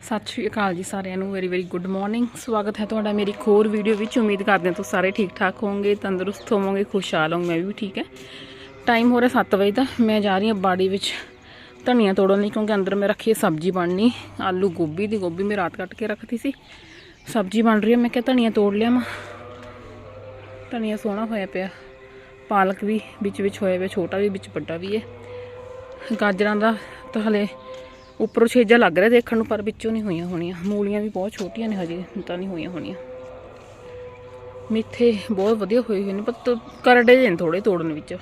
ਸਤਿ ਸ਼੍ਰੀ ਅਕਾਲ ਜੀ ਸਾਰਿਆਂ ਨੂੰ ਵੈਰੀ ਵੈਰੀ ਗੁੱਡ ਮਾਰਨਿੰਗ ਸਵਾਗਤ ਹੈ ਤੁਹਾਡਾ ਮੇਰੀ ਇੱਕ ਹੋਰ ਵੀਡੀਓ ਵਿੱਚ। ਉਮੀਦ ਕਰਦੇ ਹਾਂ ਤੁਸੀਂ ਸਾਰੇ ਠੀਕ ਠਾਕ ਹੋਵੋਗੇ, ਤੰਦਰੁਸਤ ਹੋਵੋਗੇ, ਖੁਸ਼ਹਾਲ ਹੋਵੋਗੇ, ਮੈਂ ਵੀ ਠੀਕ ਹੈ। ਟਾਈਮ ਹੋ ਰਿਹਾ 7 ਵਜੇ ਦਾ, ਮੈਂ ਜਾ ਰਹੀ ਹਾਂ ਬਾੜੀ ਵਿੱਚ ਧਨੀਆ ਤੋੜਨ ਲਈ, ਕਿਉਂਕਿ ਅੰਦਰ ਮੈਂ ਰੱਖੀ ਹੈ ਸਬਜ਼ੀ ਬਣਨੀ। ਆਲੂ ਗੋਭੀ ਦੀ ਗੋਭੀ ਮੈਂ ਰਾਤ ਕੱਟ ਕੇ ਰੱਖਤੀ ਸੀ। ਸਬਜ਼ੀ ਬਣ ਰਹੀ ਹੈ, ਮੈਂ ਕਿਹਾ ਧਨੀਆ ਤੋੜ ਲਿਆ ਮੈਂ। ਧਨੀਆ ਸੋਹਣਾ ਹੋਇਆ ਪਿਆ। ਪਾਲਕ ਵੀ ਵਿੱਚ ਵਿੱਚ ਹੋਇਆ ਪਿਆ, ਛੋਟਾ ਵੀ, ਵਿੱਚ ਵੱਡਾ ਵੀ ਹੈ। ਗਾਜਰਾਂ ਦਾ ਤਾਂ ਹਲੇ ਉੱਪਰੋਂ ਛੇਜਾ ਲੱਗ ਰਿਹਾ ਦੇਖਣ ਨੂੰ, ਪਰ ਵਿੱਚੋਂ ਨਹੀਂ ਹੋਈਆਂ ਹੋਣੀਆਂ। ਮੂਲੀਆਂ ਵੀ ਬਹੁਤ ਛੋਟੀਆਂ ਨੇ ਹਜੇ ਤਾਂ ਨਹੀਂ ਹੋਈਆਂ ਹੋਣੀਆਂ। ਮਿੱਥੇ ਬਹੁਤ ਵਧੀਆ ਹੋਏ ਹੋਏ ਨੇ, ਪਰ ਕਰੜੇ ਜਿਹੇ ਨੇ ਥੋੜੇ ਤੋੜਨ ਵਿੱਚ।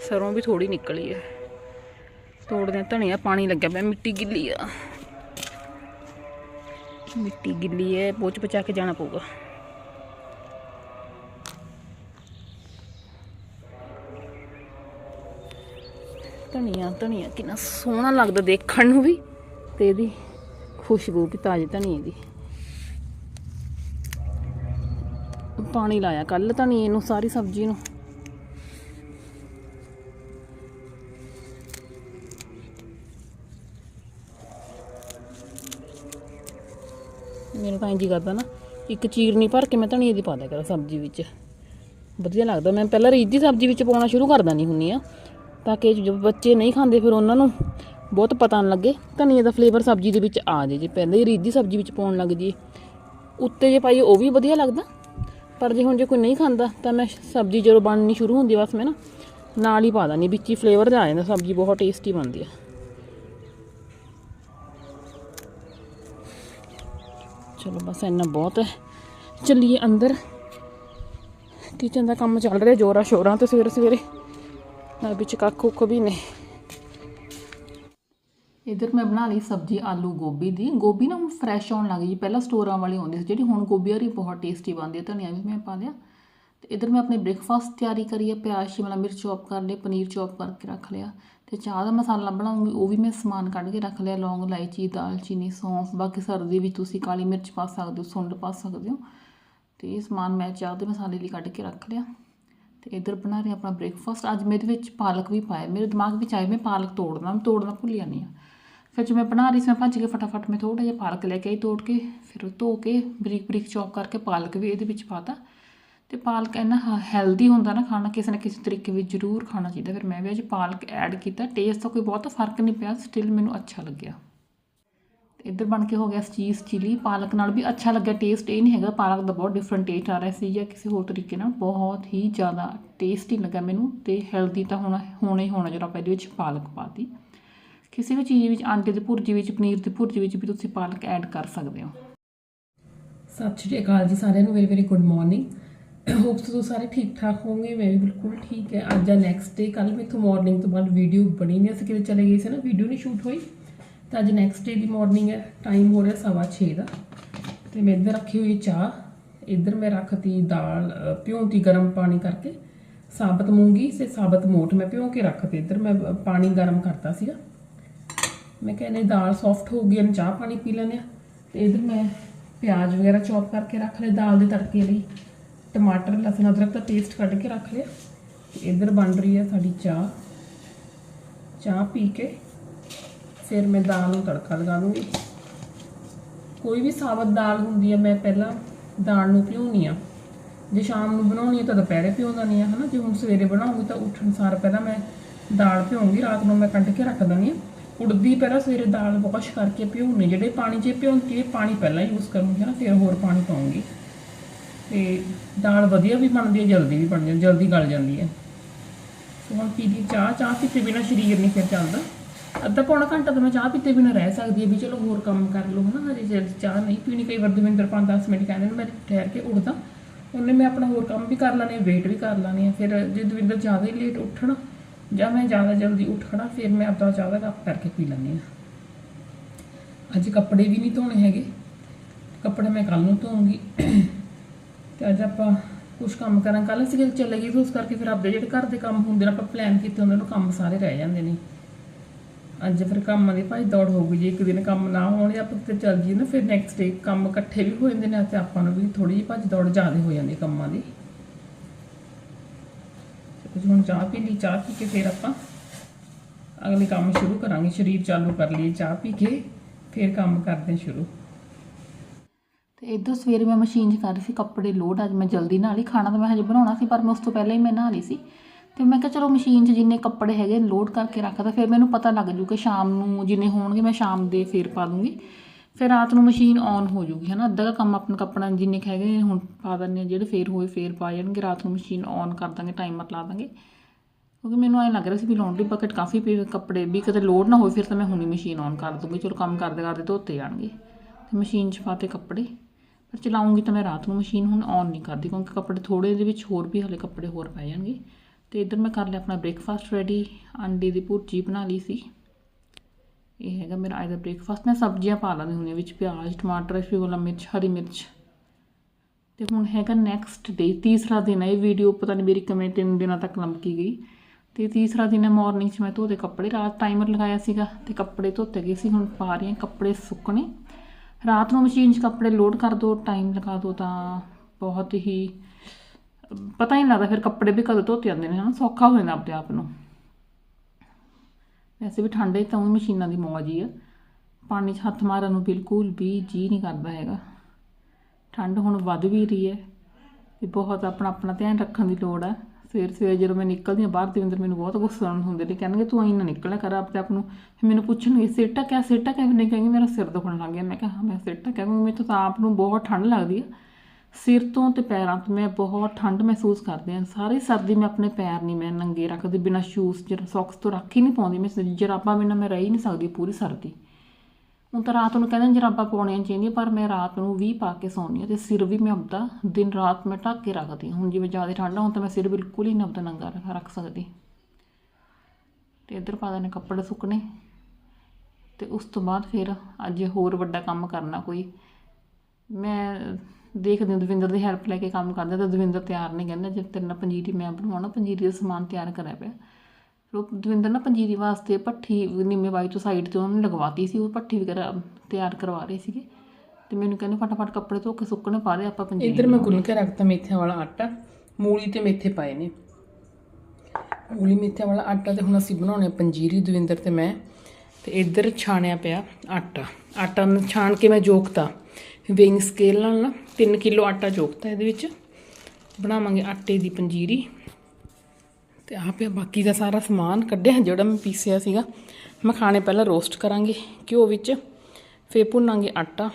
ਸਰੋਂ ਵੀ ਥੋੜੀ ਨਿਕਲੀ ਹੈ। ਤੋੜਦੇ ਹਾਂ ਧਨੀਆ ਪਾਣੀ ਲੱਗਿਆ ਪਿਆ, ਮਿੱਟੀ ਗਿੱਲੀ ਆ। ਮਿੱਟੀ ਗਿੱਲੀ ਹੈ, ਪੋਚ ਪਚਾ ਕੇ ਜਾਣਾ ਪਊਗਾ। ਧਨੀਆ ਧਨੀਆ ਕਿੰਨਾ ਸੋਹਣਾ ਲੱਗਦਾ ਦੇਖਣ ਨੂੰ ਵੀ ਤੇ ਇਹਦੀ ਖੁਸ਼ਬੂ ਵੀ ਤਾਜ਼ੇ ਧਨੀਏ ਦੀ। ਪਾਣੀ ਲਾਇਆ ਕੱਲ ਧਨੀਏ ਨੂੰ, ਸਾਰੀ ਸਬਜ਼ੀ ਨੂੰ। ਮੈਨੂੰ ਤਾਂ ਇੰਜ ਹੀ ਕਰਦਾ ਨਾ, ਇੱਕ ਚੀਰਨੀ ਭਰ ਕੇ ਮੈਂ ਧਨੀਏ ਦੀ ਪਾ ਦਿਆ ਕਰਾਂ ਸਬਜ਼ੀ ਵਿੱਚ। ਵਧੀਆ ਲੱਗਦਾ, ਮੈਂ ਪਹਿਲਾਂ ਰੀਝ ਦੀ ਸਬਜ਼ੀ ਵਿੱਚ ਪਾਉਣਾ ਸ਼ੁਰੂ ਕਰ ਦਿੰਦੀ ਹੁੰਨੀ ਆ ਤਾਂ ਕਿ ਜੋ ਬੱਚੇ ਨਹੀਂ ਖਾਂਦੇ ਫਿਰ ਉਹਨਾਂ ਨੂੰ ਬਹੁਤ ਪਤਾ ਨਾ ਲੱਗੇ। ਧਨੀਏ ਦਾ ਫਲੇਵਰ ਸਬਜ਼ੀ ਦੇ ਵਿੱਚ ਆ ਜੇ ਜੇ ਪਹਿਲਾਂ ਹੀ ਰੀਝ ਸਬਜ਼ੀ ਵਿੱਚ ਪਾਉਣ ਲੱਗ ਜੀ ਉੱਤੇ ਜੇ ਪਾਈਏ ਉਹ ਵੀ ਵਧੀਆ ਲੱਗਦਾ। ਪਰ ਜੇ ਹੁਣ ਜੇ ਕੋਈ ਨਹੀਂ ਖਾਂਦਾ, ਤਾਂ ਮੈਂ ਸਬਜ਼ੀ ਜਦੋਂ ਬਣਨੀ ਸ਼ੁਰੂ ਹੁੰਦੀ ਬਸ ਮੈਂ ਨਾ, ਨਾਲ ਹੀ ਪਾ ਦਾਂਗੀ ਵਿੱਚ ਹੀ ਫਲੇਵਰ ਆ ਜਾਂਦਾ, ਸਬਜ਼ੀ ਬਹੁਤ ਟੇਸਟੀ ਬਣਦੀ ਆ। ਚਲੋ ਬਸ ਇੰਨਾ ਬਹੁਤ ਹੈ। ਚੱਲੀਏ ਅੰਦਰ। ਕਿਚਨ ਦਾ ਕੰਮ ਚੱਲ ਰਿਹਾ ਜੋਰਾ ਸ਼ੋਰਾਂ ਤੇ ਸਵੇਰੇ ਸਵੇਰੇ ਨਾਲ ਵਿੱਚ ਕੱਖ ਕੁੱਖ ਵੀ ਨੇ ਇਧਰ ਮੈਂ ਬਣਾ ਲਈ ਸਬਜ਼ੀ ਆਲੂ ਗੋਭੀ ਦੀ। ਗੋਭੀ ਨਾ ਹੁਣ ਫਰੈਸ਼ ਆਉਣ ਲੱਗ ਗਈ। ਪਹਿਲਾਂ ਸਟੋਰਾਂ ਵਾਲੀ ਆਉਂਦੀ ਸੀ। ਜਿਹੜੀ ਹੁਣ ਗੋਭੀ ਵਾਲੀ ਬਹੁਤ ਟੇਸਟੀ ਬਣਦੀ ਹੈ ਧਨੀਆ ਵੀ ਮੈਂ ਪਾ ਲਿਆ। ਤੇ ਇਧਰ ਮੈਂ ਆਪਣੇ ਬ੍ਰੇਕਫਾਸਟ ਤਿਆਰੀ ਕਰੀ ਹੈ ਪਿਆਜ਼, ਸ਼ਿਮਲਾ ਮਿਰਚ ਚੌਪ ਕਰ ਲਏ ਪਨੀਰ ਚੌਪ ਕਰਕੇ ਰੱਖ ਲਿਆ। ਤੇ ਚਾਹ ਦਾ ਮਸਾਲਾ ਬਣਾਉਂਗੀ, ਉਹ ਵੀ ਮੈਂ ਸਮਾਨ ਕੱਢ ਕੇ ਰੱਖ ਲਿਆ। ਲੌਂਗ, ਇਲਾਇਚੀ ਦਾਲਚੀਨੀ ਸੌਂਫ। ਬਾਕੀ ਸਰਦੀ ਵਿੱਚ ਤੁਸੀਂ ਕਾਲੀ ਮਿਰਚ ਪਾ ਸਕਦੇ ਹੋ, ਸੁੰਡ ਪਾ ਸਕਦੇ ਹੋ। ਤੇ ਇਹ ਸਮਾਨ ਮੈਂ ਚਾਹ ਦੇ ਮਸਾਲੇ ਲਈ ਕੱਢ ਕੇ ਰੱਖ ਲਿਆ। ਤੇ ਇਧਰ ਬਣਾ ਰਹੀ ਆਪਣਾ ਬ੍ਰੇਕਫਾਸਟ ਅੱਜ ਮੇਰੇ ਵਿੱਚ ਪਾਲਕ ਵੀ ਪਾਇਆ। ਮੇਰੇ ਦਿਮਾਗ ਵਿੱਚ ਆਇਆ, ਮੈਂ ਪਾਲਕ ਤੋੜਨਾ, ਮੈਂ ਤੋੜਨਾ ਭੁੱਲ ਜਾਂਦੀ ਹਾਂ। ਫਿਰ ਜਦੋਂ ਮੈਂ ਬਣਾ ਰਹੀ ਸੀ, ਮੈਂ ਭੱਜ ਕੇ ਫਟਾਫਟ ਮੈਂ ਥੋੜਾ ਜਿਹਾ ਪਾਲਕ ਲੈ ਕੇ ਆਈ ਤੋੜ ਕੇ। ਫਿਰ ਉਹ ਧੋ ਕੇ, ਬਰੀਕ ਬਰੀਕ ਚੌਪ ਕਰਕੇ ਪਾਲਕ ਵੀ ਇਹਦੇ ਵਿੱਚ ਪਾਤਾ। ਤੇ ਪਾਲਕ ਇੰਨਾ ਹੈਲਦੀ ਹੁੰਦਾ ਨਾ ਖਾਣਾ, ਕਿਸੇ ਨਾ ਕਿਸੇ ਤਰੀਕੇ ਵਿੱਚ ਜ਼ਰੂਰ ਖਾਣਾ ਚਾਹੀਦਾ। ਫਿਰ ਮੈਂ ਵੀ ਅੱਜ ਪਾਲਕ ਐਡ ਕੀਤਾ। ਟੇਸਟ ਤਾਂ ਕੋਈ ਬਹੁਤ ਫ਼ਰਕ ਨਹੀਂ ਪਿਆ ਸਟਿਲ ਮੈਨੂੰ ਅੱਛਾ ਲੱਗਿਆ। ਇੱਧਰ ਬਣ ਕੇ ਹੋ ਗਿਆ ਚੀਜ਼, ਚਿਲੀ, ਪਾਲਕ ਨਾਲ ਵੀ ਅੱਛਾ ਲੱਗਿਆ ਟੇਸਟ ਇਹ ਨਹੀਂ ਹੈਗਾ, ਪਾਲਕ ਦਾ ਬਹੁਤ ਡਿਫਰੈਂਟ ਟੇਸਟ ਆ ਰਿਹਾ ਸੀ ਜਾਂ ਕਿਸੇ ਹੋਰ ਤਰੀਕੇ ਨਾਲ ਬਹੁਤ ਹੀ ਜ਼ਿਆਦਾ ਟੇਸਟੀ ਲੱਗਾ ਮੈਨੂੰ ਤੇ ਹੈਲਦੀ ਤਾਂ ਹੋਣਾ ਹੋਣਾ ਹੀ ਹੋਣਾ ਜਦੋਂ ਆਪਾਂ ਇਹਦੇ ਵਿੱਚ ਪਾਲਕ ਪਾਤੀ। ਕਿਸੇ ਵੀ ਚੀਜ਼ ਵਿੱਚ ਆਂਡੇ ਦੀ ਭੁਰਜੀ ਵਿੱਚ, ਪਨੀਰ ਦੀ ਭੁਰਜੀ ਵਿੱਚ ਵੀ ਤੁਸੀਂ ਪਾਲਕ ਐਡ ਕਰ ਸਕਦੇ ਹੋ। ਸਤਿ ਸ਼੍ਰੀ ਅਕਾਲ ਜੀ ਸਾਰਿਆਂ ਨੂੰ very very good morning hopes ਤੁਸੀਂ ਸਾਰੇ ਠੀਕ ਠਾਕ ਹੋਵੋਗੇ, ਮੈਂ ਵੀ ਬਿਲਕੁਲ ਠੀਕ ਹੈ। ਅੱਜ ਆ ਨੈਕਸਟ ਡੇ ਕੱਲ ਮੇਥੋਂ ਮਾਰਨਿੰਗ ਤੋਂ ਬਾਅਦ ਵੀਡੀਓ ਬਣੀ ਨਹੀਂ ਅਸੀਂ ਕਿਤੇ ਚਲੇ ਗਏ ਸੀ ਨਾ ਵੀਡੀਓ ਨਹੀਂ ਸ਼ੂਟ ਹੋਈ। ਤਾਂ ਅੱਜ ਨੈਕਸਟ ਡੇ ਦੀ ਮਾਰਨਿੰਗ ਹੈ ਟਾਈਮ ਹੋ ਰਿਹਾ ਸਵਾ ਛੇ ਦਾ। ਤੇ ਮੈਂ ਇੱਧਰ ਰੱਖੀ ਹੋਈ ਚਾਹ, ਇੱਧਰ ਮੈਂ ਰੱਖਤੀ ਦਾਲ ਭਿਉਂਤੀ ਗਰਮ ਪਾਣੀ ਕਰਕੇ। ਸਾਬਤ ਮੂੰਗੀ ਤੇ ਸਾਬਤ ਮੋਠ ਮੈਂ ਭਿਉਂ ਕੇ ਰੱਖਤੇ, ਇੱਧਰ ਮੈਂ ਪਾਣੀ ਗਰਮ ਕਰਤਾ ਸੀਗਾ। ਮੈਂ ਕਹਿੰਦੇ ਦਾਲ ਸੌਫਟ ਹੋ ਗਈ, ਇਹਨੂੰ ਚਾਹ ਪਾਣੀ ਪੀ ਲੈਂਦੇ ਆ ਤੇ ਇਧਰ ਮੈਂ ਪਿਆਜ਼ ਵਗੈਰਾ ਚੌਪ ਕਰਕੇ ਰੱਖ ਲਿਆ ਦਾਲ ਦੇ ਤੜਕੇ ਲਈ। ਟਮਾਟਰ, ਲਸਣ, ਅਦਰਕ ਦਾ ਪੇਸਟ ਕੱਢ ਕੇ ਰੱਖ ਲਿਆ। ਤੇ ਇਧਰ ਬਣ ਰਹੀ ਹੈ ਸਾਡੀ ਚਾਹ। ਚਾਹ ਪੀ ਕੇ ਫਿਰ ਮੈਂ ਦਾਲ ਨੂੰ ਤੜਕਾ ਲਗਾ ਲੂੰਗੀ। ਕੋਈ ਵੀ ਸਾਬਤ ਦਾਲ ਹੁੰਦੀ ਹੈ ਮੈਂ ਪਹਿਲਾਂ ਦਾਲ ਨੂੰ ਭਿਉਂਨੀ ਆ। ਜੇ ਸ਼ਾਮ ਨੂੰ ਬਣਾਉਣੀ ਹੈ ਤਾਂ ਦੁਪਹਿਰੇ ਭਿਉਂਦਾ ਨਹੀਂ ਹੈ ਹਨਾ? ਜੇ ਹੁਣ ਸਵੇਰੇ ਬਣਾਉਂਗੀ ਤਾਂ ਉੱਠਣ ਸਾਰ ਪਹਿਲਾਂ ਮੈਂ ਦਾਲ ਭਿਉਂਗੀ, ਰਾਤ ਨੂੰ ਮੈਂ ਕੱਢ ਕੇ ਰੱਖ ਦਾਂਗੀ ਉੜਦੀ ਪਹਿਲਾਂ ਸਵੇਰੇ ਦਾਲ ਵਾਸ਼ ਕਰਕੇ ਭਿਉਂਨੇ ਜਿਹੜੇ ਪਾਣੀ 'ਚ ਭਿਉਂਤੀ ਹੈ ਪਾਣੀ ਪਹਿਲਾਂ ਯੂਜ਼ ਕਰੂੰਗੀ ਨਾ ਫਿਰ ਹੋਰ ਪਾਣੀ ਪਾਉਂਗੀ। ਤੇ ਦਾਲ ਵਧੀਆ ਵੀ ਬਣਦੀ ਹੈ ਜਲਦੀ ਵੀ ਬਣ ਜਾਂਦੀ ਜਲਦੀ ਗਲ ਜਾਂਦੀ ਹੈ ਸੋ ਹੁਣ ਪੀ ਲਈ ਚਾਹ ਚਾਹ ਪੀਤੇ ਬਿਨਾ ਸਰੀਰ ਨਹੀਂ ਫਿਰ ਚੱਲਦਾ। ਅੱਧਾ ਪੌਣਾ ਘੰਟਾ ਤਾਂ ਮੈਂ ਚਾਹ ਪੀਤੇ ਬਿਨਾ ਰਹਿ ਸਕਦੀ ਹੈ ਵੀ ਚਲੋ ਹੋਰ ਕੰਮ ਕਰ ਲਓ, ਹਨਾ, ਹਜੇ ਜੇ ਚਾਹ ਨਹੀਂ ਪੀਣੀ, ਕਈ ਵਾਰ ਦਵਿੰਦਰ 5-10 ਮਿੰਟ ਕਹਿੰਦੇ ਨੇ, ਮੈਂ ਠਹਿਰ ਕੇ ਉੱਠਦਾ, ਉਹਨੇ ਮੈਂ ਆਪਣਾ ਹੋਰ ਕੰਮ ਵੀ ਕਰ ਲੈਣੇ ਵੇਟ ਵੀ ਕਰ ਲੈਣੇ ਆ, ਫਿਰ ਜੇ ਦਵਿੰਦਰ ਜ਼ਿਆਦਾ ਹੀ ਲੇਟ ਉੱਠਣਾ, ਜਾਂ ਮੈਂ ਜ਼ਿਆਦਾ ਜਲਦੀ ਉੱਠਣਾ, ਫਿਰ ਮੈਂ ਆਪਦਾ ਚਾਹ ਦਾ ਕੱਪ ਕਰਕੇ ਪੀ ਲੈਂਦੀ ਹਾਂ। ਅੱਜ ਕੱਪੜੇ ਵੀ ਨਹੀਂ ਧੋਣੇ ਹੈਗੇ, ਕੱਪੜੇ ਮੈਂ ਕੱਲ ਨੂੰ ਧੋਉਂਗੀ ਤੇ ਅੱਜ ਆਪਾਂ ਕੁਝ ਕੰਮ ਕਰਾਂ ਕੱਲ ਅਸੀਂ ਚਲੇ ਗਏ ਉਸ ਕਰਕੇ ਫਿਰ ਆਪਦੇ ਜਿਹੜੇ ਘਰ ਦੇ ਕੰਮ ਹੁੰਦੇ ਨੇ, ਆਪਾਂ ਪਲਾਨ ਕੀਤੇ ਹੁੰਦੇ ਨੇ ਕੰਮ ਸਾਰੇ ਰਹਿ ਜਾਂਦੇ ਨੇ। ਅੱਜ ਫਿਰ ਕੰਮਾਂ ਦੀ ਭਾਈ ਦੌੜ ਹੋਊਗੀ ਜੇ ਇੱਕ ਦਿਨ ਕੰਮ ਨਾ ਹੋਣ ਆਪਾਂ ਕਿਤੇ ਚੱਲ ਜੀ ਨਾ, ਫਿਰ ਨੈਕਸਟ ਡੇ ਕੰਮ ਇਕੱਠੇ ਵੀ ਹੋ ਜਾਂਦੇ ਨੇ ਤੇ ਆਪਾਂ ਨੂੰ ਵੀ ਥੋੜੀ ਜਿਹੀ ਭੱਜ ਦੌੜ ਜ਼ਿਆਦਾ ਹੋ ਜਾਂਦੀ ਕੰਮਾਂ ਦੀ। ਕੁਝ ਹੁਣ ਚਾਹ ਪੀ ਲਈ, ਚਾਹ ਪੀ ਕੇ ਫਿਰ ਆਪਾਂ ਅਗਲੇ ਕੰਮ ਸ਼ੁਰੂ ਕਰਾਂਗੇ। ਸ਼ਰੀਰ ਚਾਲੂ ਕਰ ਲਈਏ ਚਾਹ ਪੀ ਕੇ, ਫਿਰ ਕੰਮ ਕਰਦੇ ਸ਼ੁਰੂ। ਤੇ ਇੱਧਰ ਸਵੇਰੇ ਮੈਂ ਮਸ਼ੀਨ 'ਚ ਕਰ ਰਹੀ ਸੀ ਕੱਪੜੇ ਲੋਡ, ਅੱਜ ਮੈਂ ਜਲਦੀ ਨਾਲ ਹੀ ਖਾਣਾ ਤਾਂ ਮੈਂ ਹਜੇ ਬਣਾਉਣਾ ਸੀ, ਪਰ ਮੈਂ ਉਸ ਤੋਂ ਪਹਿਲਾਂ ਹੀ ਮੈਂ ਨਹਾ ਲਈ ਸੀ। ਤੇ ਮੈਂ ਕਿਹਾ ਚਲੋ ਮਸ਼ੀਨ 'ਚ ਜਿੰਨੇ ਕੱਪੜੇ ਹੈਗੇ ਲੋਡ ਕਰਕੇ ਰੱਖਦਾ ਫਿਰ ਮੈਨੂੰ ਪਤਾ ਲੱਗ ਜੂ ਕਿ ਸ਼ਾਮ ਨੂੰ ਜਿੰਨੇ ਹੋਣਗੇ ਮੈਂ ਸ਼ਾਮ ਦੇ ਫੇਰ ਪਾ ਦੂੰਗੀ। ਫਿਰ ਰਾਤ ਨੂੰ ਮਸ਼ੀਨ ਔਨ ਹੋ ਜੂਗੀ, ਹਨਾ? ਅੱਧਾ ਕੁ ਕੰਮ ਆਪਣਾ ਕੱਪੜਾ ਜਿੰਨੇ ਕੁ ਹੈਗੇ ਹੁਣ ਪਾ ਦਿੰਦੇ ਹਾਂ ਜਿਹੜੇ ਫੇਰ ਹੋਏ ਫੇਰ ਪਾ ਜਾਣਗੇ। ਰਾਤ ਨੂੰ ਮਸ਼ੀਨ ਔਨ ਕਰ ਦਾਂਗੇ ਟਾਈਮਰ ਲਾ ਦਾਂਗੇ। ਕਿਉਂਕਿ ਮੈਨੂੰ ਐਂ ਲੱਗ ਰਿਹਾ ਸੀ ਵੀ ਲਾਉਂਡਰੀ ਬਕਟ ਕਾਫੀ ਪਏ ਕੱਪੜੇ ਵੀ ਕਿਤੇ ਲੋਡ ਨਾ ਹੋਵੇ ਫਿਰ ਤਾਂ ਮੈਂ ਹੁਣੀ ਮਸ਼ੀਨ ਔਨ ਕਰ ਦੂੰਗੀ। ਚਲੋ ਕੰਮ ਕਰਦੇ ਕਰਦੇ ਧੋਤੇ ਜਾਣਗੇ। ਤੇ ਮਸ਼ੀਨ 'ਚ ਪਾਤੇ ਕੱਪੜੇ। ਪਰ ਚਲਾਉਂਗੀ ਤਾਂ ਮੈਂ ਰਾਤ ਨੂੰ ਮਸ਼ੀਨ ਹੁਣ ਔਨ ਨਹੀਂ ਕਰਦੀ, ਕਿਉਂਕਿ ਕੱਪੜੇ ਥੋੜੇ ਦੇ ਵਿੱਚ ਹੋਰ ਵੀ ਹਲੇ ਕੱਪੜੇ ਹੋਰ ਪੈ ਜਾਣਗੇ। ਤੇ ਇੱਧਰ ਮੈਂ ਕਰ ਲਿਆ ਆਪਣਾ ਬ੍ਰੇਕਫਾਸਟ ਰੈਡੀ ਅੰਡੇ ਦੀ ਭੁਰਜੀ ਬਣਾ ਲਈ ਸੀ। ਇਹ ਹੈਗਾ ਮੇਰਾ ਅੱਜ ਦਾ ਬ੍ਰੇਕਫਾਸਟ ਮੈਂ ਸਬਜ਼ੀਆਂ ਪਾ ਲੈਂਦੀ ਹੁੰਦੀ ਹਾਂ ਵਿੱਚ, ਪਿਆਜ਼, ਟਮਾਟਰ ਸ਼ਿਮਲਾ ਮਿਰਚ, ਹਰੀ ਮਿਰਚ। ਤੇ ਹੁਣ ਹੈਗਾ ਨੈਕਸਟ ਡੇ ਤੀਸਰਾ ਦਿਨ ਹੈ। ਇਹ ਵੀਡੀਓ ਪਤਾ ਨਹੀਂ ਮੇਰੀ ਕਿਵੇਂ ਤਿੰਨ ਦਿਨਾਂ ਤੱਕ ਲੰਮਕੀ ਗਈ। ਤੇ ਤੀਸਰਾ ਦਿਨ ਹੈ ਮਾਰਨਿੰਗ 'ਚ ਮੈਂ ਧੋਤੇ ਕੱਪੜੇ। ਰਾਤ ਟਾਈਮਰ ਲਗਾਇਆ ਸੀਗਾ ਤੇ ਕੱਪੜੇ ਧੋਤੇ ਗਏ ਸੀ। ਹੁਣ ਪਾ ਰਹੀ ਹਾਂ ਕੱਪੜੇ ਸੁੱਕਣੇ। ਰਾਤ ਨੂੰ ਮਸ਼ੀਨ 'ਚ ਕੱਪੜੇ ਲੋਡ ਕਰ ਦੋ ਟਾਈਮ ਲਗਾ ਦੋ ਤਾਂ ਬਹੁਤ ਹੀ ਪਤਾ ਹੀ ਨਹੀਂ ਲੱਗਦਾ ਫਿਰ ਕੱਪੜੇ ਵੀ ਕਦੋਂ ਧੋਤੇ ਜਾਂਦੇ ਨੇ, ਹਨਾ? ਸੌਖਾ ਹੋ ਜਾਂਦਾ ਆਪਣੇ ਆਪ ਨੂੰ। ਵੈਸੇ ਵੀ ਠੰਡੇ ਤਾਂ ਵੀ ਮਸ਼ੀਨਾਂ ਦੀ ਮੌਜ ਹੀ ਆ। ਪਾਣੀ 'ਚ ਹੱਥ ਮਾਰਨ ਨੂੰ ਬਿਲਕੁਲ ਵੀ ਜੀ ਨਹੀਂ ਕਰਦਾ ਹੈਗਾ। ਠੰਡ ਹੁਣ ਵੱਧ ਵੀ ਰਹੀ ਹੈ ਤੇ ਬਹੁਤ ਆਪਣਾ ਆਪਣਾ ਧਿਆਨ ਰੱਖਣ ਦੀ ਲੋੜ ਆ। ਸਵੇਰ ਸਵੇਰ ਜਦੋਂ ਮੈਂ ਨਿਕਲਦੀ ਹਾਂ ਬਾਹਰ, ਦਵਿੰਦਰ ਮੈਨੂੰ ਬਹੁਤ ਗੁੱਸਾ ਹੁੰਦੇ ਨੇ ਕਹਿੰਦੇ ਤੂੰ ਐਂ ਨਾ ਨਿਕਲਿਆ ਕਰ ਆਪਣੇ ਆਪ ਨੂੰ। ਮੈਨੂੰ ਪੁੱਛਣਗੇ, ਸਿਰ ਟਕਿਆ ਸਿਰ ਟਕਿਆ ਫਿਰ ਨਹੀਂ ਕਹਾਂਗੀ ਮੇਰਾ ਸਿਰ ਦੁਖਣ ਲੱਗ ਗਿਆ। ਮੈਂ ਕਿਹਾ, ਹਾਂ, ਮੈਂ ਸਿਰ ਟਕਿਆ ਕਿਉਂਕਿ ਮੈਨੂੰ ਤਾਂ ਆਪ ਨੂੰ ਬਹੁਤ ਠੰਡ ਲੱਗਦੀ ਆ। ਸਿਰ ਤੋਂ ਤੇ ਪੈਰਾਂ ਤੋਂ ਮੈਂ ਬਹੁਤ ਠੰਡ ਮਹਿਸੂਸ ਕਰਦੀ ਹਾਂ। ਸਾਰੀ ਸਰਦੀ ਮੈਂ ਆਪਣੇ ਪੈਰ ਨਹੀਂ, ਮੈਂ ਨੰਗੇ ਰੱਖਦੀ, ਬਿਨਾਂ ਸ਼ੂਜ਼ ਜਿਹੜਾ ਸੌਕਸ ਤੋਂ ਰੱਖ ਹੀ ਨਹੀਂ ਪਾਉਂਦੀ। ਮੈਂ ਜਰਾਬਾਂ ਬਿਨਾਂ ਮੈਂ ਰਹਿ ਹੀ ਨਹੀਂ ਸਕਦੀ ਪੂਰੀ ਸਰਦੀ। ਹੁਣ ਤਾਂ ਰਾਤ ਨੂੰ ਕਹਿੰਦੇ ਜਰਾਬਾਂ ਪਾਉਣੀਆਂ ਚਾਹੀਦੀਆਂ, ਪਰ ਮੈਂ ਰਾਤ ਨੂੰ ਵੀ ਪਾ ਕੇ ਸੌਂਦੀ ਹਾਂ ਤੇ ਸਿਰ ਵੀ ਮੈਂ ਆਪਦਾ ਦਿਨ ਰਾਤ ਮੈਂ ਢੱਕ ਕੇ ਰੱਖਦੀ ਹਾਂ। ਹੁਣ ਜਿਵੇਂ ਜ਼ਿਆਦਾ ਠੰਡ ਹੁਣ ਤਾਂ ਮੈਂ ਸਿਰ ਬਿਲਕੁਲ ਹੀ ਨਾ ਆਪਦਾ ਨੰਗਾ ਰੱਖ- ਰੱਖ ਸਕਦੀ। ਤੇ ਇੱਧਰ ਪਾ ਦੇਣੇ ਕੱਪੜੇ ਸੁੱਕਣੇ। ਤੇ ਉਸ ਤੋਂ ਬਾਅਦ ਫਿਰ ਅੱਜ ਹੋਰ ਵੱਡਾ ਕੰਮ ਕਰਨਾ ਕੋਈ। ਮੈਂ ਦੇਖਦੀ ਹਾਂ ਦਵਿੰਦਰ ਦੀ ਹੈਲਪ ਲੈ ਕੇ ਕੰਮ ਕਰਦਾ ਤਾਂ ਦਵਿੰਦਰ ਤਿਆਰ ਨਹੀਂ ਕਹਿੰਦਾ ਜੇ ਤੇਰੇ ਨਾਲ ਪੰਜੀਰੀ ਮੈਂ ਬਣਵਾਉਣਾ ਪੰਜੀਰੀ ਦਾ ਸਮਾਨ ਤਿਆਰ ਕਰਿਆ ਪਿਆ। ਫਿਰ ਉਹ ਦਵਿੰਦਰ ਨਾ ਪੰਜੀਰੀ ਵਾਸਤੇ ਭੱਠੀ ਨਿੰਮੇ ਬਾਈ ਤੋਂ ਸਾਈਡ ਤੇ ਉਹਨੇ ਲਗਵਾਤੀ ਸੀ ਉਹ ਭੱਠੀ ਵਗੈਰਾ ਤਿਆਰ ਕਰਵਾ ਰਹੇ ਸੀਗੇ। ਤੇ ਮੈਨੂੰ ਕਹਿੰਦੇ ਫਟਾਫਟ ਕੱਪੜੇ ਧੋ ਕੇ ਸੁੱਕਣੇ ਪਾ ਦੇ ਆਪਾਂ ਪੰਜੀਰੀ ਇੱਧਰ ਮੈਂ ਗੁੰਨ ਕੇ ਰੱਖਤਾ ਮੇਥਿਆਂ ਵਾਲਾ ਆਟਾ ਮੂਲੀ ਤੇ ਮੇਥੇ ਪਾਏ ਨੇ। ਮੂਲੀ ਮੇਥਿਆਂ ਵਾਲਾ ਆਟਾ ਤੇ ਹੁਣ ਅਸੀਂ ਬਣਾਉਣੇ ਪੰਜੀਰੀ ਦਵਿੰਦਰ ਤੇ ਮੈਂ। ਤੇ ਇੱਧਰ ਛਾਣਿਆ ਪਿਆ ਆਟਾ। ਆਟਾ ਨੂੰ ਛਾਣ ਕੇ ਮੈਂ ਜੋਖਤਾ। ਵੇਇੰਗ ਸਕੇਲ ਨਾਲ ਨਾ 3 ਕਿਲੋ ਆਟਾ ਜੋਖਤਾ ਇਹਦੇ ਵਿੱਚ। ਬਣਾਵਾਂਗੇ ਆਟੇ ਦੀ ਪੰਜੀਰੀ। ਤੇ ਆਹ ਪਿਆ ਬਾਕੀ ਦਾ ਸਾਰਾ ਸਮਾਨ ਕੱਢਿਆ, ਜਿਹੜਾ ਮੈਂ ਪੀਸਿਆ ਸੀਗਾ। ਮੈਂ ਖਾਣੇ ਪਹਿਲਾਂ ਰੋਸਟ ਕਰਾਂਗੇ ਘਿਓ ਵਿੱਚ, ਫੇਰ ਭੁੰਨਾਂਗੇ ਆਟਾ।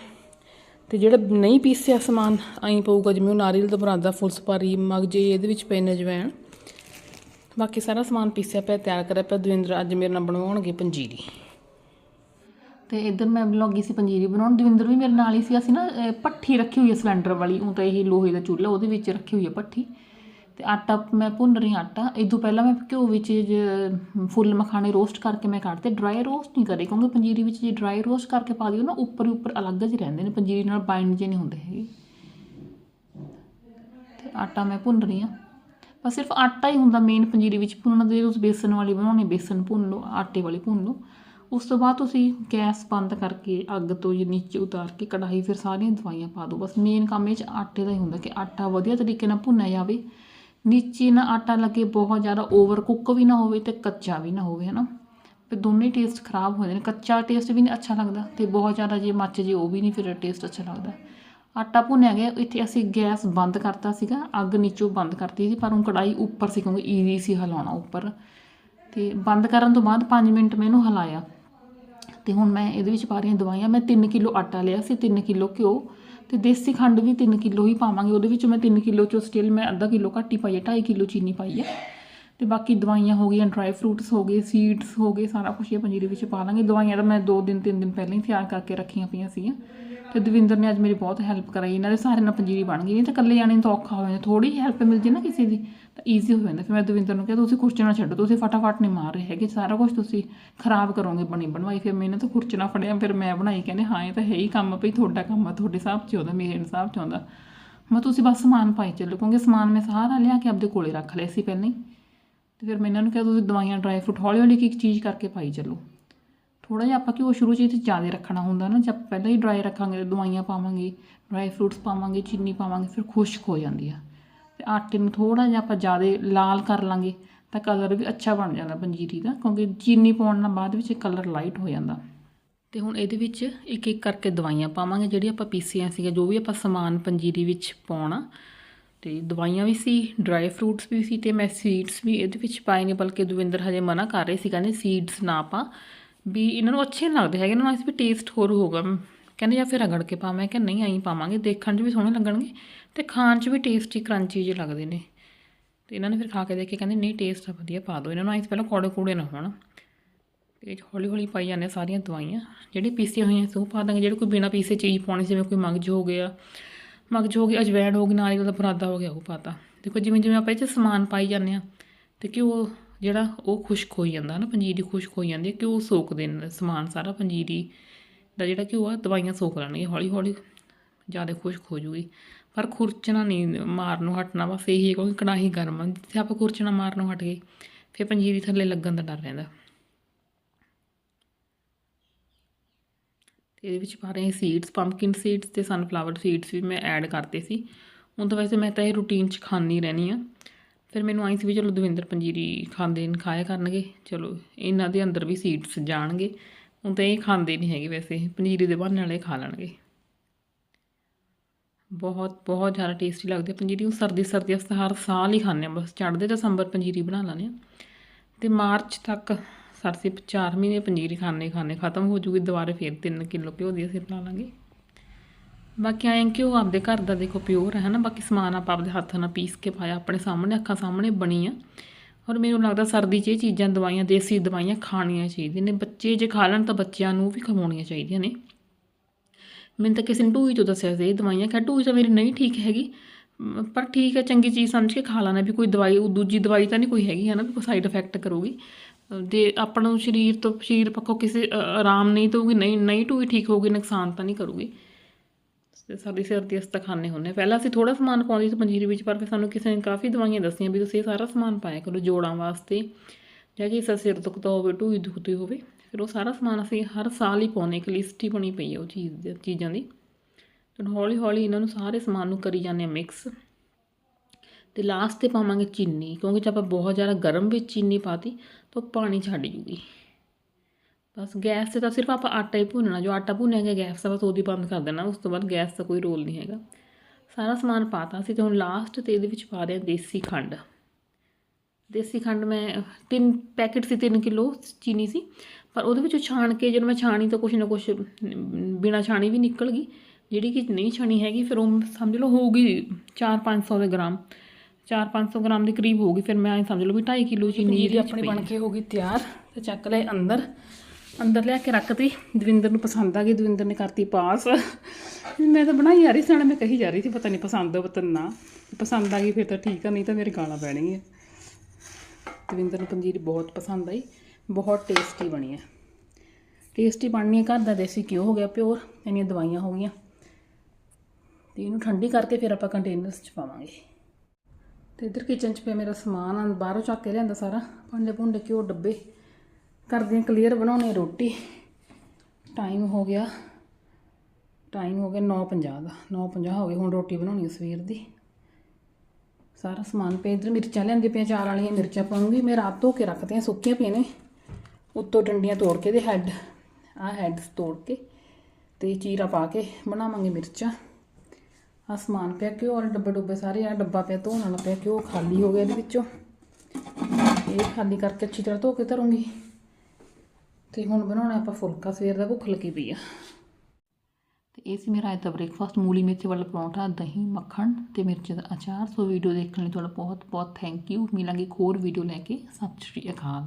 ਤੇ ਜਿਹੜਾ ਨਹੀਂ ਪੀਸਿਆ ਸਮਾਨ ਐਂ ਪਊਗਾ ਜਿਵੇਂ ਉਹ ਨਾਰੀਅਲ ਦਾ ਬਰਾਦਾ ਫੁੱਲ ਸੁਪਾਰੀ ਮਗਜੇ ਇਹਦੇ ਵਿੱਚ ਪਏ ਨੇ ਜਵੈਣ। ਬਾਕੀ ਸਾਰਾ ਸਮਾਨ ਪੀਸਿਆ ਪਿਆ, ਤਿਆਰ ਕਰਿਆ ਪਿਆ। ਦਵਿੰਦਰ ਅੱਜ ਮੇਰੇ ਨਾਲ ਬਣਵਾਉਣਗੇ ਪੰਜੀਰੀ। ਤੇ ਇੱਧਰ ਮੈਂ ਲੱਗੀ ਸੀ ਪੰਜੀਰੀ ਬਣਾਉਣ। ਦਵਿੰਦਰ ਵੀ ਮੇਰੇ ਨਾਲ ਹੀ ਸੀ। ਅਸੀਂ ਨਾ ਅਹ, ਭੱਠੀ ਰੱਖੀ ਹੋਈ ਹੈ ਸਿਲੰਡਰ ਵਾਲੀ। ਉਹ ਤਾਂ ਇਹ ਲੋਹੇ ਦਾ ਚੁੱਲ੍ਹਾ ਉਹਦੇ ਵਿੱਚ ਰੱਖੀ ਹੋਈ ਹੈ ਭੱਠੀ ਤੇ ਆਟਾ ਮੈਂ ਭੁੰਨ ਰਹੀ ਹਾਂ ਆਟਾ। ਇਹ ਤੋਂ ਪਹਿਲਾਂ ਮੈਂ ਘਿਓ ਵਿੱਚ ਜ- ਫੁੱਲ ਮਖਾਣੇ ਰੋਸਟ ਕਰਕੇ ਮੈਂ ਕੱਢਤੇ ਡਰਾਈ ਰੋਸਟ ਨਹੀਂ ਕਰੇ। ਕਿਉਂਕਿ ਪੰਜੀਰੀ ਵਿੱਚ ਜੇ ਡਰਾਈ ਰੋਸਟ ਕਰਕੇ ਪਾ ਦਿਓ ਨਾ ਉੱਪਰ ਹੀ ਉੱਪਰ ਅਲੱਗ ਜਿਹੇ ਰਹਿੰਦੇ ਨੇ। ਪੰਜੀਰੀ ਨਾਲ ਬਾਈਂਡ ਜਿਹੇ ਨਹੀਂ ਹੁੰਦੇ ਹੈਗੇ। ਤੇ ਆਟਾ ਮੈਂ ਭੁੰਨ ਰਹੀ ਹਾਂ। ਬਸ ਸਿਰਫ ਆਟਾ ਹੀ ਹੁੰਦਾ ਮੇਨ ਪੰਜੀਰੀ ਵਿੱਚ ਭੁੰਨਣ ਦੇ। ਤੁਸੀਂ ਬੇਸਨ ਵਾਲੀ ਬਣਾਉਣੀ ਬੇਸਨ ਭੁੰਨ ਲਓ ਆਟੇ ਵਾਲੀ ਭੁੰਨ ਲਓ। ਉਸ ਤੋਂ ਬਾਅਦ ਤੁਸੀਂ ਗੈਸ ਬੰਦ ਕਰਕੇ ਅੱਗ ਤੋਂ ਜੇ ਨੀਚੇ ਉਤਾਰ ਕੇ ਕੜਾਹੀ ਫਿਰ ਸਾਰੀਆਂ ਦਵਾਈਆਂ ਪਾ ਦਿਓ। ਬਸ ਮੇਨ ਕੰਮ ਇਹ ਚ ਆਟੇ ਦਾ ਹੀ ਹੁੰਦਾ ਕਿ ਆਟਾ ਵਧੀਆ ਤਰੀਕੇ ਨਾਲ ਭੁੰਨਿਆ ਜਾਵੇ। ਨੀਚੇ ਨਾ ਆਟਾ ਲੱਗੇ ਬਹੁਤ ਜ਼ਿਆਦਾ ਓਵਰ ਕੁੱਕ ਵੀ ਨਾ ਹੋਵੇ ਤੇ ਕੱਚਾ ਵੀ ਨਾ ਹੋਵੇ, ਹਨਾ? ਫਿਰ ਦੋਨੇ ਟੇਸਟ ਖਰਾਬ ਹੋ ਜਾਂਦੇ ਨੇ। ਕੱਚਾ ਟੇਸਟ ਵੀ ਨਹੀਂ ਅੱਛਾ ਲੱਗਦਾ ਤੇ ਬਹੁਤ ਜ਼ਿਆਦਾ ਜੇ ਮੱਚ ਜੇ ਉਹ ਵੀ ਨਹੀਂ ਫਿਰ ਟੇਸਟ ਅੱਛਾ ਲੱਗਦਾ। ਆਟਾ ਭੁੰਨਿਆ ਗਿਆ, ਇੱਥੇ ਅਸੀਂ ਗੈਸ ਬੰਦ ਕਰਤਾ ਸੀਗਾ, ਅੱਗ ਨੀਚੋਂ ਬੰਦ ਕਰਤੀ ਸੀ, ਪਰ ਉਹ ਕੜਾਈ ਉੱਪਰ ਸੀ ਕਿਉਂਕਿ ਈਜ਼ੀ ਸੀ ਹਿਲਾਉਣਾ ਉੱਪਰ। ਤੇ ਬੰਦ ਕਰਨ ਤੋਂ ਬਾਅਦ 5 ਮਿੰਟ ਮੈਂ ਇਹਨੂੰ ਹਿਲਾਇਆ। ਤੇ ਹੁਣ ਮੈਂ ਇਹਦੇ ਵਿੱਚ ਪਾ ਰਹੀ ਹਾਂ ਦਵਾਈਆਂ, ਮੈਂ 3 ਕਿਲੋ ਆਟਾ ਲਿਆ ਸੀ 3 ਕਿਲੋ ਘਿਓ ਤੇ ਦੇਸੀ ਖੰਡ ਵੀ 3 ਕਿਲੋ ਹੀ ਪਾਵਾਂਗੇ। ਉਹਦੇ ਵਿੱਚ ਮੈਂ 3 ਕਿਲੋ ਚੋਂ ਸਟਿਲ ਮੈਂ ਅੱਧਾ ਕਿਲੋ ਘੱਟ ਹੀ ਪਾਈ ਹੈ 2.5 ਕਿਲੋ ਚੀਨੀ ਪਾਈ ਹੈ। ਤੇ ਬਾਕੀ ਦਵਾਈਆਂ ਹੋ ਗਈਆਂ ਡਰਾਈ ਫਰੂਟਸ ਹੋ ਗਏ ਸੀਡਸ ਹੋ ਗਏ, ਸਾਰਾ ਕੁਝ ਇਹ ਪੰਜੀਰੀ ਵਿੱਚ ਪਾ ਲਾਂਗੇ। ਦਵਾਈਆਂ ਤਾਂ ਮੈਂ 2 ਦਿਨ 3 ਦਿਨ ਪਹਿਲਾਂ ਹੀ ਤਿਆਰ ਕਰਕੇ ਰੱਖੀਆਂ ਪਈਆਂ ਸੀਗੀਆਂ। ਤੇ ਦਵਿੰਦਰ ਨੇ ਅੱਜ ਮੇਰੀ ਬਹੁਤ ਹੈਲਪ ਕਰਾਈ ਇਹਨਾਂ ਦੇ ਸਾਰੇ ਨਾਲ ਪੰਜੀਰੀ ਬਣ ਗਈ, ਨਹੀਂ ਤਾਂ ਇਕੱਲੇ ਜਾਣੇ ਨੂੰ ਤਾਂ ਔਖਾ ਹੋ ਜਾਂਦਾ ਥੋੜੀ ਹੈਲਪ ਮਿਲ ਜੇ ਨਾ ਕਿਸੇ ਦੀ, ਤਾਂ ਈਜ਼ੀ ਹੋ ਜਾਂਦਾ। ਫਿਰ ਮੈਂ ਦਵਿੰਦਰ ਨੂੰ ਕਿਹਾ, ਤੁਸੀਂ ਖੁਰਚਣਾ ਛੱਡੋ, ਤੁਸੀਂ ਫਟਾਫਟ ਨਹੀਂ ਮਾਰ ਰਹੇ ਹੈਗੇ, ਸਾਰਾ ਕੁਝ ਤੁਸੀਂ ਖਰਾਬ ਕਰੋਗੇ, ਬਣੀ ਬਣਵਾਈ। ਫਿਰ ਮੈਂ ਇਹਨਾਂ ਤੋਂ ਖੁਰਚਣਾ ਫੜਿਆ, ਫਿਰ ਮੈਂ ਬਣਾਈ, ਕਹਿੰਦੇ, ਹਾਂ, ਇਹ ਤਾਂ ਹੈ ਹੀ ਕੰਮ ਭਈ, ਤੁਹਾਡਾ ਕੰਮ ਆ, ਤੁਹਾਡੇ ਹਿਸਾਬ 'ਚ ਆਉਂਦਾ, ਮੇਰੇ ਹਿਸਾਬ 'ਚ ਆਉਂਦਾ। ਮੈਂ ਤੁਸੀਂ ਬਸ ਸਮਾਨ ਪਾਈ ਚੱਲੋ, ਕਿਉਂਕਿ ਸਮਾਨ ਮੈਂ ਸਾਰਾ ਲਿਆ ਕੇ ਆਪਦੇ ਕੋਲੇ ਰੱਖ ਲਿਆ ਸੀ ਪਹਿਲਾਂ ਹੀ। ਤੇ ਫਿਰ ਮੈਂ ਇਹਨਾਂ ਨੂੰ ਕਿਹਾ, ਤੁਸੀਂ ਦਵਾਈਆਂ ਡਰਾਈ ਫਰੂਟ ਹੌਲੀ ਹੌਲੀ ਇੱਕ ਇੱਕ ਚੀਜ਼ ਕਰਕੇ ਪਾਈ ਚੱਲੋ। ਥੋੜਾ ਜਿਹਾ ਆਪਾਂ ਘਿਓ ਸ਼ੁਰੂ 'ਚ ਇਹ 'ਚ ਜ਼ਿਆਦਾ ਰੱਖਣਾ ਹੁੰਦਾ ਨਾ ਜਦ ਪਹਿਲਾਂ ਹੀ ਡਰਾਈ ਰੱਖਾਂਗੇ ਦਵਾਈਆਂ ਪਾਵਾਂਗੇ ਡਰਾਈ ਫਰੂਟਸ ਪਾਵਾਂਗੇ, ਚੀਨੀ ਪਾਵਾਂਗੇ, ਫਿਰ ਖੁਸ਼ਕ ਹੋ ਜਾਂਦੀ ਆ। ਤੇ ਆਟੇ ਨੂੰ ਥੋੜਾ ਜਿਹਾ ਆਪਾਂ ਜ਼ਿਆਦਾ ਲਾਲ ਕਰ ਲਾਂਗੇ ਤਾਂ ਕਲਰ ਵੀ ਅੱਛਾ ਬਣ ਜਾਂਦਾ ਪੰਜੀਰੀ ਦਾ, ਕਿਉਂਕਿ ਚੀਨੀ ਪਾਉਣ ਨਾਲ ਬਾਅਦ ਵਿੱਚ ਕਲਰ ਲਾਈਟ ਹੋ ਜਾਂਦਾ। ਤੇ ਹੁਣ ਇਹਦੇ ਵਿੱਚ ਇੱਕ ਇੱਕ ਕਰਕੇ ਦਵਾਈਆਂ ਪਾਵਾਂਗੇ, ਜਿਹੜੀ ਆਪਾਂ ਪੀਸੀਆਂ ਸੀਗਾ ਜੋ ਵੀ ਆਪਾਂ ਸਮਾਨ ਪੰਜੀਰੀ ਵਿੱਚ ਪਾਉਣਾ। ਤੇ ਦਵਾਈਆਂ ਵੀ ਸੀ ਡਰਾਈ ਫਰੂਟਸ ਵੀ ਸੀ ਤੇ ਮੈਂ ਸੀਡਸ ਵੀ ਇਹਦੇ ਵਿੱਚ ਪਾਏ ਨੇ, ਬਲਕਿ ਦਵਿੰਦਰ ਹਜੇ ਮਨਾ ਕਰ ਰਹੇ ਸੀ, ਕਹਿੰਦੇ ਸੀਡਸ ਨਾ ਪਾ। ਵੀ ਇਹਨਾਂ ਨੂੰ ਅੱਛੇ ਨਹੀਂ ਲੱਗਦੇ ਹੈਗੇ, ਇਹਨਾਂ ਨੂੰ ਇਸ ਵੀ ਟੇਸਟ ਹੋਰ ਹੋਊਗਾ। ਕਹਿੰਦੇ ਜਾਂ ਫਿਰ ਰਗੜ ਕੇ ਪਾਵਾਂ ਕਿ ਨਹੀਂ ਆਈ ਪਾਵਾਂਗੇ, ਦੇਖਣ 'ਚ ਵੀ ਸੋਹਣੇ ਲੱਗਣਗੇ ਤੇ ਖਾਣ 'ਚ ਵੀ ਟੇਸਟੀ ਕਰੰਚੀ ਜਿਹੇ ਲੱਗਦੇ ਨੇ। ਤੇ ਇਹਨਾਂ ਨੇ ਫਿਰ ਖਾ ਕੇ ਦੇਖ ਕੇ ਕਹਿੰਦੇ ਨਹੀਂ ਟੇਸਟ ਆ ਵਧੀਆ ਪਾ ਦਿਓ। ਇਹਨਾਂ ਨੂੰ ਇਸ ਪਹਿਲਾਂ ਕੌੜੇ ਕੂੜੇ ਨਾ ਹੋਣ। ਤੇ ਹੌਲੀ ਹੌਲੀ ਪਾਈ ਜਾਂਦੇ ਆ ਸਾਰੀਆਂ ਦਵਾਈਆਂ। ਜਿਹੜੀ ਪੀਸੀਆਂ ਹੋਈਆਂ ਸੀ ਉਹ ਪਾ ਦਾਂਗੇ, ਜਿਹੜੇ ਕੋਈ ਬਿਨਾ ਪੀਸੇ ਚੀਜ਼ ਪਾਉਣੀ ਜਿਵੇਂ ਕੋਈ ਮਗਜ ਹੋ ਗਿਆ। ਮਗਜ ਹੋ ਗਿਆ ਅਜਵੈਣ ਹੋ ਗਈ ਨਾਰੀਅਲ ਦਾ ਪਰਾਦਾ ਹੋ ਗਿਆ, ਉਹ ਪਾਤਾ ਦੇਖੋ ਜਿਵੇਂ ਜਿਵੇਂ ਆਪਾਂ ਇਹ 'ਚ ਸਮਾਨ ਪਾਈ ਜਾਂਦੇ ਆ ਤੇ ਘਿਓ ਜਿਹੜਾ ਉਹ ਖੁਸ਼ਕ ਹੋਈ ਜਾਂਦਾ ਨਾ ਪੰਜੀਰੀ ਖੁਸ਼ਕ ਹੋ ਜਾਂਦੀ ਹੈ ਘਿਓ ਸੋਕਦੇ ਨੇ ਸਮਾਨ ਸਾਰਾ ਪੰਜੀਰੀ ਦਾ ਜਿਹੜਾ ਘਿਓ ਆ, ਦਵਾਈਆਂ ਸੋਕ ਲੈਣਗੇ ਹੌਲੀ ਹੌਲੀ, ਜ਼ਿਆਦਾ ਖੁਸ਼ਕ ਹੋ ਜੂਗੀ। ਪਰ ਖੁਰਚਣਾ ਨਹੀਂ, ਮਾਰਨੋਂ ਹਟਣਾ ਬਸ ਇਹੀ ਹੈ ਕਿਉਂਕਿ ਕੜਾਹੀ ਗਰਮ ਆ, ਜਿੱਥੇ ਆਪਾਂ ਖੁਰਚਣਾ ਮਾਰਨੋਂ ਹਟ ਗਏ, ਫਿਰ ਪੰਜੀਰੀ ਥੱਲੇ ਲੱਗਣ ਦਾ ਡਰ ਰਹਿੰਦਾ। ਇਹਦੇ ਵਿੱਚ ਪਾ ਰਹੇ ਸੀਡਸ ਪੰਪਕਿਨ ਸੀਡਸ ਤੇ ਸਨਫਲਾਵਰ ਸੀਡਸ ਵੀ ਮੈਂ ਐਡ ਕਰਤੇ ਸੀ। ਹੁਣ ਤਾਂ ਵੈਸੇ ਮੈਂ ਤਾਂ ਇਹ ਰੂਟੀਨ 'ਚ ਖਾਂਦੀ ਰਹਿੰਦੀ ਆ ਫਿਰ ਮੈਨੂੰ ਆਈ ਸੀ ਵੀ ਚਲੋ ਦਵਿੰਦਰ ਪੰਜੀਰੀ ਖਾਂਦੇ ਨੇ, ਖਾਇਆ ਕਰਨਗੇ। ਚਲੋ ਇਹਨਾਂ ਦੇ ਅੰਦਰ ਵੀ ਸੀਡਸ ਜਾਣਗੇ। ਹੁਣ ਤਾਂ ਇਹ ਖਾਂਦੇ ਨਹੀਂ ਹੈਗੇ ਵੈਸੇ, ਪੰਜੀਰੀ ਦੇ ਬਹਾਨੇ ਨਾਲੇ ਖਾ ਲੈਣਗੇ। ਬਹੁਤ ਬਹੁਤ ਜ਼ਿਆਦਾ ਟੇਸਟੀ ਲੱਗਦੀ ਹੈ ਪੰਜੀਰੀ। ਉਹ ਸਰਦੀ ਸਰਦੀ ਵਾਸਤੇ ਹਰ ਸਾਲ ਹੀ ਖਾਂਦੇ ਆ ਬਸ। ਚੜ੍ਹਦੇ ਦਸੰਬਰ ਪੰਜੀਰੀ ਬਣਾ ਲੈਂਦੇ ਆ। ਤੇ ਮਾਰਚ ਤੱਕ ਸਰਦੀ 4 ਮਹੀਨੇ ਪੰਜੀਰੀ ਖਾਣੇ ਖਾਣੇ ਖਤਮ ਹੋ ਜੂਗੀ। ਦੁਬਾਰੇ ਫਿਰ 3 ਕਿਲੋ ਘਿਓ ਦੀ ਅਸੀਂ ਬਣਾ ਲਾਂਗੇ। ਬਾਕੀ ਐਂ ਕਿ ਉਹ ਆਪਦੇ ਘਰ ਦਾ ਦੇਖੋ ਪਿਓਰ ਹੈ ਨਾ ਬਾਕੀ ਸਮਾਨ ਆਪਾਂ ਆਪਦੇ ਹੱਥ ਨਾਲ ਪੀਸ ਕੇ ਪਾਇਆ ਆਪਣੇ ਸਾਹਮਣੇ ਅੱਖਾਂ ਸਾਹਮਣੇ ਬਣੀ ਆ ਔਰ ਮੈਨੂੰ ਲੱਗਦਾ ਸਰਦੀ 'ਚ ਇਹ ਚੀਜ਼ਾਂ ਦਵਾਈਆਂ ਦੇਸੀ ਦਵਾਈਆਂ ਖਾਣੀਆਂ ਚਾਹੀਦੀਆਂ ਨੇ। ਬੱਚੇ ਜੇ ਖਾ ਲੈਣ ਤਾਂ ਬੱਚਿਆਂ ਨੂੰ ਵੀ ਖਵਾਉਣੀਆਂ ਚਾਹੀਦੀਆਂ ਨੇ। ਮੈਨੂੰ ਤਾਂ ਕਿਸੇ ਨੇ ਢੂਈ ਤੋਂ ਦੱਸਿਆ ਸੀ ਇਹ ਦਵਾਈਆਂ। ਕਿ ਢੂਈ ਤਾਂ ਮੇਰੀ ਨਹੀਂ ਠੀਕ ਹੈਗੀ। ਪਰ ਠੀਕ ਹੈ ਚੰਗੀ ਚੀਜ਼ ਸਮਝ ਕੇ ਖਾ ਲੈਣਾ। ਵੀ ਕੋਈ ਦਵਾਈ ਉਹ ਦੂਜੀ ਦਵਾਈ ਤਾਂ ਨਹੀਂ ਕੋਈ ਹੈਗੀ ਹੈ ਨਾ ਵੀ ਕੋਈ ਸਾਈਡ ਇਫੈਕਟ ਕਰੂਗੀ। ਅ, ਜੇ ਆਪਣਾ ਨੂੰ ਸਰੀਰ ਤੋਂ ਸਰੀਰ ਪੱਖੋਂ ਕਿਸੇ ਆਰਾਮ ਨਹੀਂ ਦਊਗੀ ਨਹੀਂ ਨਹੀਂ ਢੂਈ ਠੀਕ ਹੋਊਗੀ ਨੁਕਸਾਨ ਤਾਂ ਨਹੀਂ ਕਰੂਗੀ। ਤੇ ਸਾਡੀ ਸਿਰ ਦੀ ਤਾਂ ਖਾਂਦੇ ਹੁੰਦੇ ਹਾਂ। ਪਹਿਲਾਂ ਅਸੀਂ ਥੋੜਾ ਸਮਾਨ ਪਾਉਂਦੇ ਸੀ ਪੰਜੀਰੀ ਵਿੱਚ, ਪਰ ਫਿਰ ਸਾਨੂੰ ਕਿਸੇ ਨੇ ਕਾਫੀ ਦਵਾਈਆਂ ਦੱਸੀਆਂ ਵੀ ਤੁਸੀਂ ਇਹ ਸਾਰਾ ਸਮਾਨ ਪਾਇਆ ਕਰੋ ਜੋੜਾਂ ਵਾਸਤੇ। ਜਾਂ ਕਿ ਸਾ ਸਿਰ ਦੁਖਦਾ ਹੋਵੇ ਢੂਈ ਦੁਖਦੀ ਹੋਵੇ, ਫਿਰ ਉਹ ਸਾਰਾ ਸਮਾਨ ਅਸੀਂ ਹਰ ਸਾਲ ਹੀ ਪਾਉਂਦੇ ਇੱਕ ਲਿਸਟ ਹੀ ਬਣੀ ਪਈ ਹੈ ਉਹ ਚੀਜ਼ ਚੀਜ਼ਾਂ ਦੀ। ਤੇ ਹੌਲੀ ਹੌਲੀ ਇਹਨਾਂ ਨੂੰ ਸਾਰੇ ਸਮਾਨ ਨੂੰ ਕਰੀ ਜਾਂਦੇ ਆ ਮਿਕਸ ਤੇ ਲਾਸਟ ਤੇ ਪਾਵਾਂਗੇ ਚੀਨੀ, ਕਿਉਂਕਿ ਜੇ ਆਪਾਂ ਬਹੁਤ ਜ਼ਿਆਦਾ ਗਰਮ ਵਿੱਚ ਚੀਨੀ ਪਾਤੀ ਤਾਂ ਉਹ ਪਾਣੀ ਛੱਡ ਜੂਗੀ। ਬਸ ਗੈਸ ਤੇ ਤਾਂ ਸਿਰਫ ਆਪਾਂ ਆਟਾ ਹੀ ਭੁੰਨਣਾ ਜੋ ਆਟਾ ਭੁੰਨਿਆ ਗੈਸ ਦਾ ਬਸ ਉਹਦੀ ਬੰਦ ਕਰ ਦੇਣਾ ਉਸ ਤੋਂ ਬਾਅਦ ਗੈਸ ਦਾ ਕੋਈ ਰੋਲ ਨਹੀਂ ਹੈਗਾ। ਸਾਰਾ ਸਮਾਨ ਪਾਤਾ ਸੀ ਤੇ ਹੁਣ ਲਾਸਟ ਤੇ ਇਹਦੇ ਵਿੱਚ ਪਾ ਰਹੇ ਦੇਸੀ ਖੰਡ। ਦੇਸੀ ਖੰਡ ਮੈਂ ਤਿੰਨ ਪੈਕੇਟ ਸੀ 3 ਕਿਲੋ ਚੀਨੀ ਸੀ ਪਰ ਉਹਦੇ ਵਿੱਚੋਂ ਛਾਣ ਕੇ ਜਦੋਂ ਮੈਂ ਛਾਣੀ ਤਾਂ ਕੁਛ ਨਾ ਕੁਛ ਬਿਨਾ ਛਾਣੀ ਵੀ ਨਿਕਲ ਗਈ। ਜਿਹੜੀ ਕਿ ਨਹੀਂ ਛਾਣੀ ਹੈਗੀ ਫਿਰ ਉਹ ਸਮਝ ਲਓ ਹੋਊਗੀ 4-500 ਦੇ ਗ੍ਰਾਮ। 4-500 ਗ੍ਰਾਮ ਦੇ ਕਰੀਬ ਹੋਊਗੀ ਫਿਰ ਮੈਂ ਸਮਝ ਲਓ ਵੀ 2.5 ਕਿਲੋ ਚੀਨੀ ਵਿੱਚ ਆਪਣੀ ਬਣ। ਕੇ ਹੋ ਗਈ ਤਿਆਰ ਤੇ ਚੱਕ ਲਏ ਅੰਦਰ। ਅੰਦਰ ਲਿਆ ਕੇ ਰੱਖਤੀ ਦਵਿੰਦਰ ਨੂੰ ਪਸੰਦ ਆ ਗਈ। ਦਵਿੰਦਰ ਨੇ ਕਰਤੀ ਪਾਸ। ਮੈਂ ਤਾਂ ਬਣਾਈ ਜਾ ਰਹੀ ਸੀ ਹੁਣ ਮੈਂ ਕਹੀ ਜਾ ਰਹੀ ਸੀ, ਪਤਾ ਨਹੀਂ ਪਸੰਦ ਹੋ ਪਤਾ ਨਾ ਪਸੰਦ ਆ ਗਈ, ਫਿਰ ਤਾਂ ਠੀਕ ਆ, ਨਹੀਂ ਤਾਂ ਮੇਰੇ ਗਾਲਾਂ ਪੈਣਗੀਆਂ ਦਵਿੰਦਰ ਨੂੰ ਪੰਜੀਰੀ ਬਹੁਤ ਪਸੰਦ ਆਈ। ਬਹੁਤ ਟੇਸਟੀ ਬਣੀ ਹੈ ਟੇਸਟੀ ਬਣਨੀ ਹੈ ਘਰ ਦਾ ਦੇਸੀ ਘਿਓ ਹੋ ਗਿਆ ਪਿਓਰ, ਇੰਨੀਆਂ ਦਵਾਈਆਂ ਹੋ ਗਈਆਂ। ਤੇ ਇਹਨੂੰ ਠੰਡੀ ਕਰਕੇ ਫਿਰ ਆਪਾਂ ਕੰਟੇਨਰਸ 'ਚ ਪਾਵਾਂਗੇ। ਤੇ ਇੱਧਰ ਕਿਚਨ 'ਚ ਪਿਆ ਮੇਰਾ ਸਮਾਨ ਆ, ਬਾਹਰੋਂ ਚੱਕ ਕੇ ਲਿਆਂਦਾ ਸਾਰਾ। ਭਾਂਡੇ ਭੁੰਡੇ, ਘਿਓ, ਡੱਬੇ। ਕਰਦੇ ਹਾਂ ਕਲੀਅਰ ਬਣਾਉਣੇ ਰੋਟੀ। ਟਾਈਮ ਹੋ ਗਿਆ। ਟਾਈਮ ਹੋ ਗਿਆ 9:50 ਦਾ। 9:50 ਹੋ ਗਏ। ਹੁਣ ਰੋਟੀ ਬਣਾਉਣੀ ਸਵੇਰ ਦੀ। ਸਾਰਾ ਸਮਾਨ ਪਿਆ ਇੱਧਰ ਮਿਰਚਾਂ ਲਿਆਂਦੀ ਪਈਆਂ, ਚਾਰ ਵਾਲੀਆਂ ਮਿਰਚਾਂ ਪਾਉਂਗੀ। ਮੈਂ ਰਾਤ ਧੋ ਕੇ ਰੱਖਦੇ ਆ ਸੁੱਕੀਆਂ ਪਈਆਂ ਨੇ। ਉੱਤੋਂ ਡੰਡੀਆਂ ਤੋੜ ਕੇ ਦੇ ਹੈੱਡ ਆਹ ਹੈੱਡਸ ਤੋੜ ਕੇ ਤੇ ਚੀਰਾ ਪਾ ਕੇ ਬਣਾਵਾਂਗੇ ਮਿਰਚਾਂ। ਆਹ ਸਮਾਨ ਪਿਆ ਘਿਓ ਵਾਲੇ ਡੱਬੇ ਡੁੱਬੇ ਸਾਰੇ ਆ ਡੱਬਾ ਪਿਆ ਧੋਣ ਵਾਲਾ ਪਿਆ ਘਿਓ, ਖਾਲੀ ਹੋ ਗਿਆ ਇਹਦੇ ਵਿੱਚੋਂ। ਇਹ ਖਾਲੀ ਕਰਕੇ ਅੱਛੀ ਤਰ੍ਹਾਂ ਧੋ ਕੇ ਧਰੂੰਗੀ। ਤੇ ਹੁਣ ਬਣਾਉਣਾ ਆਪਾਂ ਫੁਲਕਾ ਸਵੇਰ ਦਾ ਭੁੱਖ ਲੱਗੀ ਪਈ ਆ। ਤੇ ਇਹ ਸੀ ਮੇਰਾ ਅੱਜ ਦਾ ਬ੍ਰੇਕਫਾਸਟ ਮੂਲੀ ਮੇਥੇ ਵਾਲਾ ਪਰੌਂਠਾ, ਦਹੀਂ, ਮੱਖਣ ਤੇ ਮਿਰਚ ਦਾ ਅਚਾਰ। ਸੋ ਵੀਡੀਓ ਦੇਖਣ ਲਈ ਤੁਹਾਡਾ ਬਹੁਤ ਬਹੁਤ ਥੈਂਕ ਯੂ ਮਿਲਾਂਗੇ ਇੱਕ ਹੋਰ ਵੀਡੀਓ ਲੈ ਕੇ। ਸਤਿ ਸ਼੍ਰੀ ਅਕਾਲ।